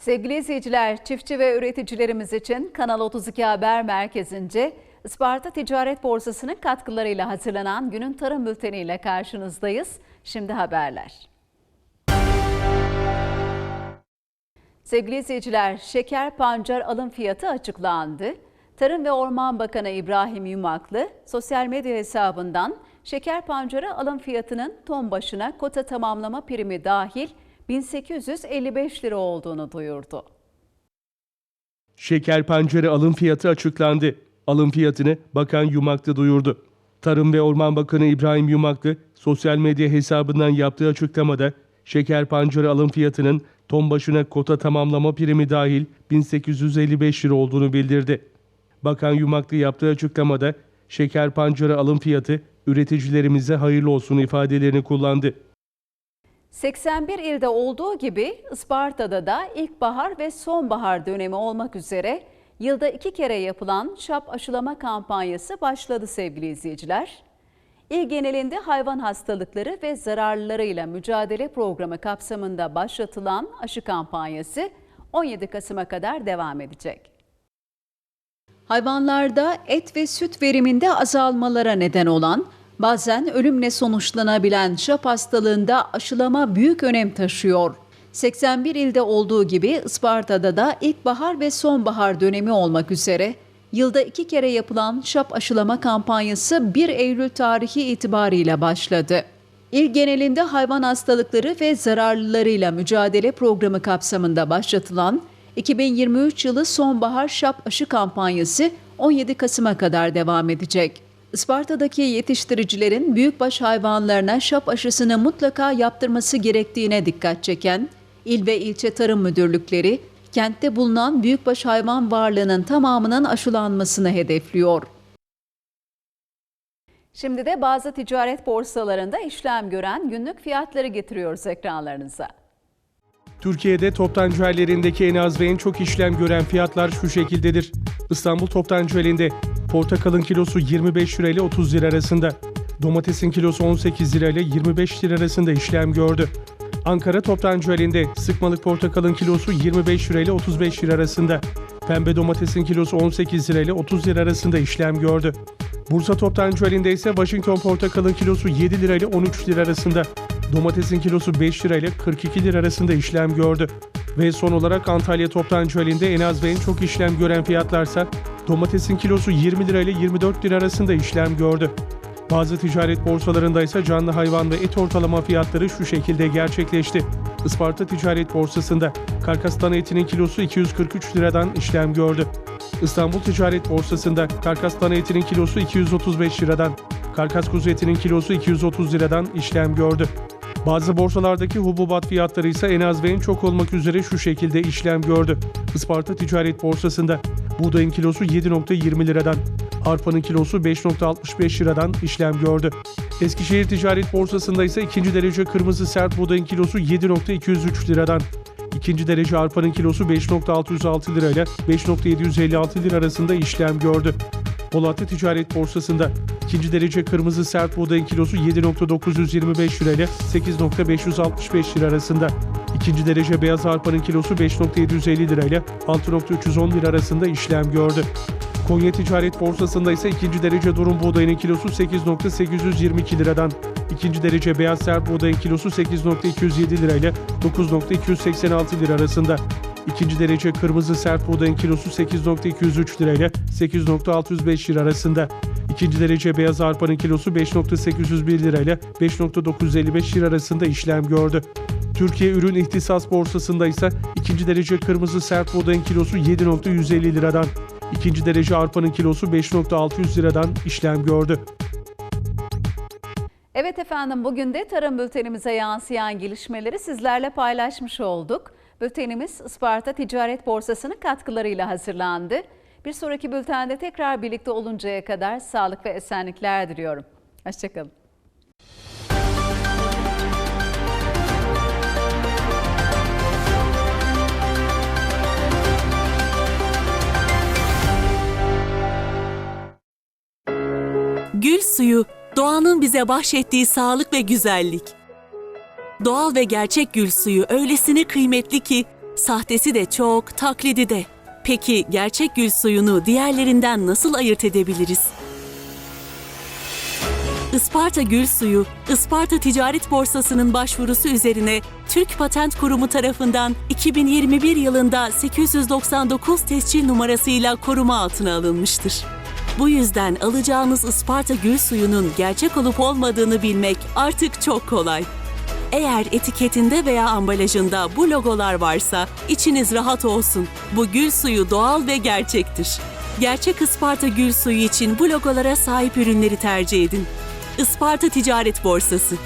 Sevgili izleyiciler, çiftçi ve üreticilerimiz için Kanal 32 Haber Merkezi'nce Isparta Ticaret Borsası'nın katkılarıyla hazırlanan günün tarım bülteniyle karşınızdayız. Şimdi haberler. Sevgili izleyiciler, şeker pancar alım fiyatı açıklandı. Tarım ve Orman Bakanı İbrahim Yumaklı sosyal medya hesabından şeker pancarı alım fiyatının ton başına kota tamamlama primi dahil 1855 lira olduğunu duyurdu. Şeker pancarı alım fiyatı açıklandı. Alım fiyatını Bakan Yumaklı duyurdu. Tarım ve Orman Bakanı İbrahim Yumaklı sosyal medya hesabından yaptığı açıklamada şeker pancarı alım fiyatının ton başına kota tamamlama primi dahil 1855 lira olduğunu bildirdi. Bakan Yumaklı yaptığı açıklamada şeker pancarı alım fiyatı üreticilerimize hayırlı olsun ifadelerini kullandı. 81 ilde olduğu gibi Isparta'da da ilkbahar ve sonbahar dönemi olmak üzere yılda iki kere yapılan şap aşılama kampanyası başladı sevgili izleyiciler. İl genelinde hayvan hastalıkları ve zararlılarıyla mücadele programı kapsamında başlatılan aşı kampanyası 17 Kasım'a kadar devam edecek. Hayvanlarda et ve süt veriminde azalmalara neden olan, bazen ölümle sonuçlanabilen şap hastalığında aşılama büyük önem taşıyor. 81 ilde olduğu gibi Isparta'da da ilkbahar ve sonbahar dönemi olmak üzere yılda iki kere yapılan şap aşılama kampanyası 1 Eylül tarihi itibariyle başladı. İl genelinde hayvan hastalıkları ve zararlılarıyla mücadele programı kapsamında başlatılan 2023 yılı sonbahar şap aşı kampanyası 17 Kasım'a kadar devam edecek. Isparta'daki yetiştiricilerin büyükbaş hayvanlarına şap aşısını mutlaka yaptırması gerektiğine dikkat çeken il ve ilçe tarım müdürlükleri kentte bulunan büyükbaş hayvan varlığının tamamının aşılanmasını hedefliyor. Şimdi de bazı ticaret borsalarında işlem gören günlük fiyatları getiriyoruz ekranlarınıza. Türkiye'de toptancı hallerindeki en az ve en çok işlem gören fiyatlar şu şekildedir. İstanbul toptancı halinde portakalın kilosu 25 lira ile 30 lira arasında. Domatesin kilosu 18 lira ile 25 lira arasında işlem gördü. Ankara toptancı halinde sıkmalık portakalın kilosu 25 lira ile 35 lira arasında. Pembe domatesin kilosu 18 lira ile 30 lira arasında işlem gördü. Bursa toptancı halinde ise Washington portakalın kilosu 7 lira ile 13 lira arasında. Domatesin kilosu 5 lira ile 42 lira arasında işlem gördü. Ve son olarak Antalya toptancı halinde en az ve en çok işlem gören fiyatlarsa domatesin kilosu 20 lira ile 24 lira arasında işlem gördü. Bazı ticaret borsalarında ise canlı hayvan ve et ortalama fiyatları şu şekilde gerçekleşti. Isparta Ticaret Borsası'nda karkas dana etinin kilosu 243 liradan işlem gördü. İstanbul Ticaret Borsası'nda karkas dana etinin kilosu 235 liradan, karkas kuzu etinin kilosu 230 liradan işlem gördü. Bazı borsalardaki hububat fiyatları ise en az ve en çok olmak üzere şu şekilde işlem gördü. Isparta Ticaret Borsası'nda buğdayın kilosu 7.20 liradan, arpanın kilosu 5.65 liradan işlem gördü. Eskişehir Ticaret Borsası'nda ise ikinci derece kırmızı sert buğdayın kilosu 7.203 liradan, ikinci derece arpanın kilosu 5.606 lira ile 5.756 lira arasında işlem gördü. Polatlı Ticaret Borsası'nda ikinci derece kırmızı sert buğdayın kilosu 7.925 lira ile 8.565 lira arasında. İkinci derece beyaz arpanın kilosu 5.750 lira ile 6.310 lira arasında işlem gördü. Konya Ticaret Borsası'nda ise ikinci derece durum buğdayının kilosu 8.822 liradan, ikinci derece beyaz sert buğdayın kilosu 8.207 lira ile 9.286 lira arasında. İkinci derece kırmızı sert buğdayın kilosu 8.203 lira ile 8.605 lira arasında. İkinci derece beyaz arpanın kilosu 5.801 lira ile 5.955 lira arasında işlem gördü. Türkiye Ürün İhtisas Borsası'nda ise ikinci derece kırmızı sert buğdayın kilosu 7.150 liradan, ikinci derece arpanın kilosu 5.600 liradan işlem gördü. Evet efendim bugün de tarım bültenimize yansıyan gelişmeleri sizlerle paylaşmış olduk. Bültenimiz Isparta Ticaret Borsası'nın katkılarıyla hazırlandı. Bir sonraki bültende tekrar birlikte oluncaya kadar sağlık ve esenlikler diliyorum. Hoşçakalın. Gül suyu, doğanın bize bahşettiği sağlık ve güzellik. Doğal ve gerçek gül suyu öylesine kıymetli ki Sahtesi de çok, taklidi de. Peki gerçek gül suyunu diğerlerinden nasıl ayırt edebiliriz? Isparta Gül Suyu, Isparta Ticaret Borsası'nın başvurusu üzerine Türk Patent Kurumu tarafından 2021 yılında 899 tescil numarasıyla koruma altına alınmıştır. Bu yüzden alacağınız Isparta Gül Suyu'nun gerçek olup olmadığını bilmek artık çok kolay. Eğer etiketinde veya ambalajında bu logolar varsa içiniz rahat olsun. Bu gül suyu doğal ve gerçektir. Gerçek Isparta gül suyu için bu logolara sahip ürünleri tercih edin. Isparta Ticaret Borsası